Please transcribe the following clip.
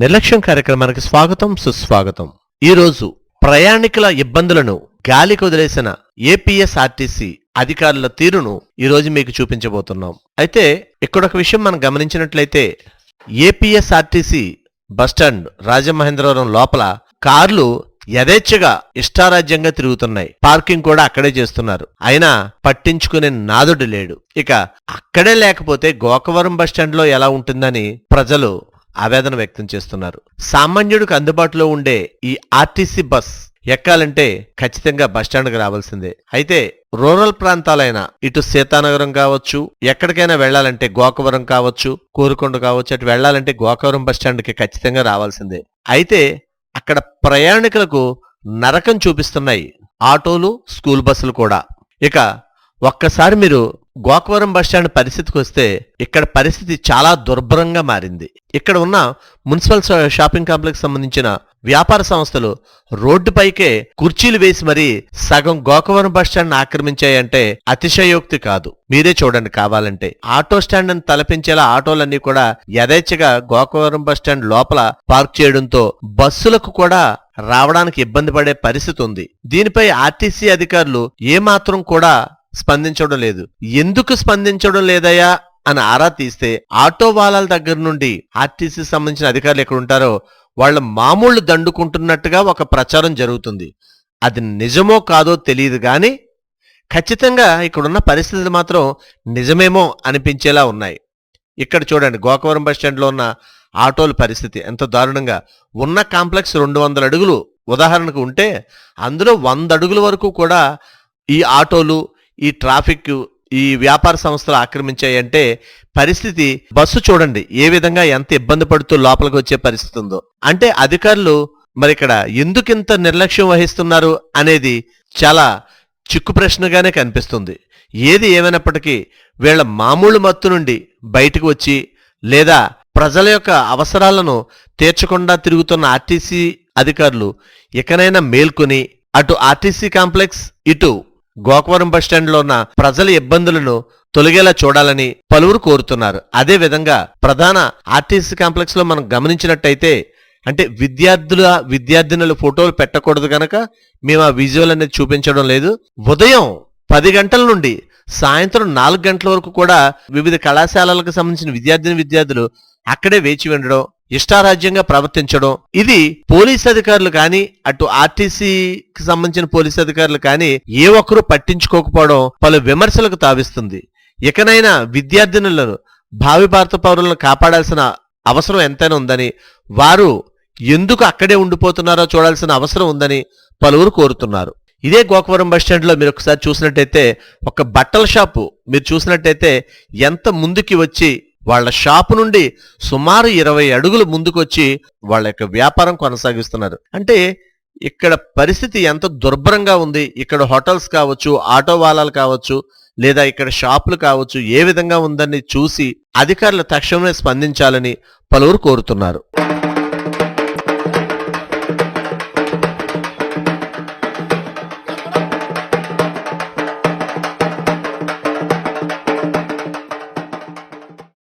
నిర్లక్ష్యం కార్యక్రమానికి స్వాగతం సుస్వాగతం. ఈరోజు ప్రయాణికుల ఇబ్బందులను గాలికి వదిలేసిన ఏపీఎస్ఆర్టీసీ అధికారుల తీరును ఈరోజు మీకు చూపించబోతున్నాం. అయితే ఇక్కడ ఒక విషయం మనం గమనించినట్లయితే ఏపీఎస్ఆర్టీసీ బస్టాండ్ రాజమహేంద్రవరం లోపల కార్లు యథేచ్ఛగా ఇష్టారాజ్యంగా తిరుగుతున్నాయి. పార్కింగ్ కూడా అక్కడే చేస్తున్నారు. అయినా పట్టించుకునే నాదుడు లేడు. ఇక అక్కడే లేకపోతే గోకవరం బస్టాండ్లో ఎలా ఉంటుందని ప్రజలు ఆవేదన వ్యక్తం చేస్తున్నారు. సామాన్యుడికి అందుబాటులో ఉండే ఈ ఆర్టీసీ బస్ ఎక్కాలంటే ఖచ్చితంగా బస్టాండ్కి రావాల్సిందే. అయితే రూరల్ ప్రాంతాలైన ఇటు సీతానగరం కావచ్చు ఎక్కడికైనా వెళ్ళాలంటే గోకవరం కావచ్చు కోరుకొండ కావచ్చు అటు వెళ్ళాలంటే గోకవరం బస్టాండ్కి ఖచ్చితంగా రావాల్సిందే. అయితే అక్కడ ప్రయాణికులకు నరకం చూపిస్తున్నాయి ఆటోలు స్కూల్ బస్సులు కూడా. ఇక ఒక్కసారి మీరు గోకవరం బస్టాండ్ పరిస్థితికి వస్తే ఇక్కడ పరిస్థితి చాలా దుర్భరంగా మారింది. ఇక్కడ ఉన్న మున్సిపల్ షాపింగ్ కాంప్లెక్స్ సంబంధించిన వ్యాపార సంస్థలు రోడ్డుపైకే కుర్చీలు వేసి మరీ సగం గోకవరం బస్టాండ్ ఆక్రమించాయంటే అతిశయోక్తి కాదు. మీరే చూడండి కావాలంటే. ఆటో స్టాండ్ అని తలపించేలా ఆటోలన్నీ కూడా యథేచ్ఛగా గోకవరం బస్టాండ్ లోపల పార్క్ చేయడంతో బస్సులకు కూడా రావడానికి ఇబ్బంది పడే పరిస్థితి ఉంది. దీనిపై ఆర్టీసీ అధికారులు ఏమాత్రం కూడా స్పందించడం లేదు. ఎందుకు స్పందించడం లేదయా అని ఆరా తీస్తే ఆటో వాలాల దగ్గర నుండి ఆర్టీసీ సంబంధించిన అధికారులు ఎక్కడ ఉంటారో వాళ్ళ మామూళ్ళు దండుకుంటున్నట్టుగా ఒక ప్రచారం జరుగుతుంది. అది నిజమో కాదో తెలియదు కానీ ఖచ్చితంగా ఇక్కడున్న పరిస్థితులు మాత్రం నిజమేమో అనిపించేలా ఉన్నాయి. ఇక్కడ చూడండి గోకవరం బస్టాండ్లో ఉన్న ఆటోల పరిస్థితి ఎంత దారుణంగా. ఉన్న కాంప్లెక్స్ రెండు వందల అడుగులు. ఉదాహరణకు ఉంటే అందులో వంద అడుగుల వరకు కూడా ఈ ఆటోలు ఈ ట్రాఫిక్ ఈ వ్యాపార సంస్థలు ఆక్రమించాయంటే పరిస్థితి బస్సు చూడండి. ఏ విధంగా ఎంత ఇబ్బంది పడుతూ లోపలికి వచ్చే పరిస్థితి ఉందో. అంటే అధికారులు మరి ఇక్కడ ఎందుకు ఇంత నిర్లక్ష్యం వహిస్తున్నారు అనేది చాలా చిక్కు ప్రశ్నగానే కనిపిస్తుంది. ఏది ఏమైనప్పటికీ వీళ్ళ మామూలు మత్తు నుండి బయటకు వచ్చి లేదా ప్రజల యొక్క అవసరాలను తీర్చకుండా తిరుగుతున్న ఆర్టీసీ అధికారులు ఇకనైనా మేల్కొని అటు ఆర్టీసీ కాంప్లెక్స్ ఇటు గోకవరం బస్టాండ్లో ఉన్న ప్రజల ఇబ్బందులను తొలగేలా చూడాలని పలువురు కోరుతున్నారు. అదే విధంగా ప్రధాన ఆర్టీసీ కాంప్లెక్స్లో మనం గమనించినట్టయితే అంటే విద్యార్థుల విద్యార్థినుల ఫోటోలు పెట్టకూడదు గనక మేము ఆ విజువల్ అనేది చూపించడం లేదు. ఉదయం పది గంటల నుండి సాయంత్రం నాలుగు గంటల వరకు కూడా వివిధ కళాశాలలకు సంబంధించిన విద్యార్థిని విద్యార్థులు అక్కడే వేచి ఉండడం ఇష్టారాజ్యంగా ప్రవర్తించడం. ఇది పోలీస్ అధికారులు కానీ అటు ఆర్టీసీకి సంబంధించిన పోలీస్ అధికారులు కానీ ఏ ఒక్కరూ పట్టించుకోకపోవడం పలు విమర్శలకు తావిస్తుంది. ఇకనైనా విద్యార్థినులను భావి భారత పౌరులను కాపాడాల్సిన అవసరం ఎంతైనా ఉందని వారు ఎందుకు అక్కడే ఉండిపోతున్నారో చూడాల్సిన అవసరం ఉందని పలువురు కోరుతున్నారు. ఇదే గోకవరం బస్టాండ్లో మీరు ఒకసారి చూసినట్టయితే ఒక బట్టల షాపు మీరు చూసినట్టయితే ఎంత ముందుకి వచ్చి వాళ్ళ షాపు నుండి సుమారు ఇరవై అడుగులు ముందుకొచ్చి వాళ్ళ యొక్క వ్యాపారం కొనసాగిస్తున్నారు. అంటే ఇక్కడ పరిస్థితి ఎంత దుర్భరంగా ఉంది ఇక్కడ హోటల్స్ కావచ్చు ఆటో వాలాలు కావచ్చు లేదా ఇక్కడ షాపులు కావచ్చు ఏ విధంగా ఉందని చూసి అధికారులు తక్షణమే స్పందించాలని పలువురు కోరుతున్నారు.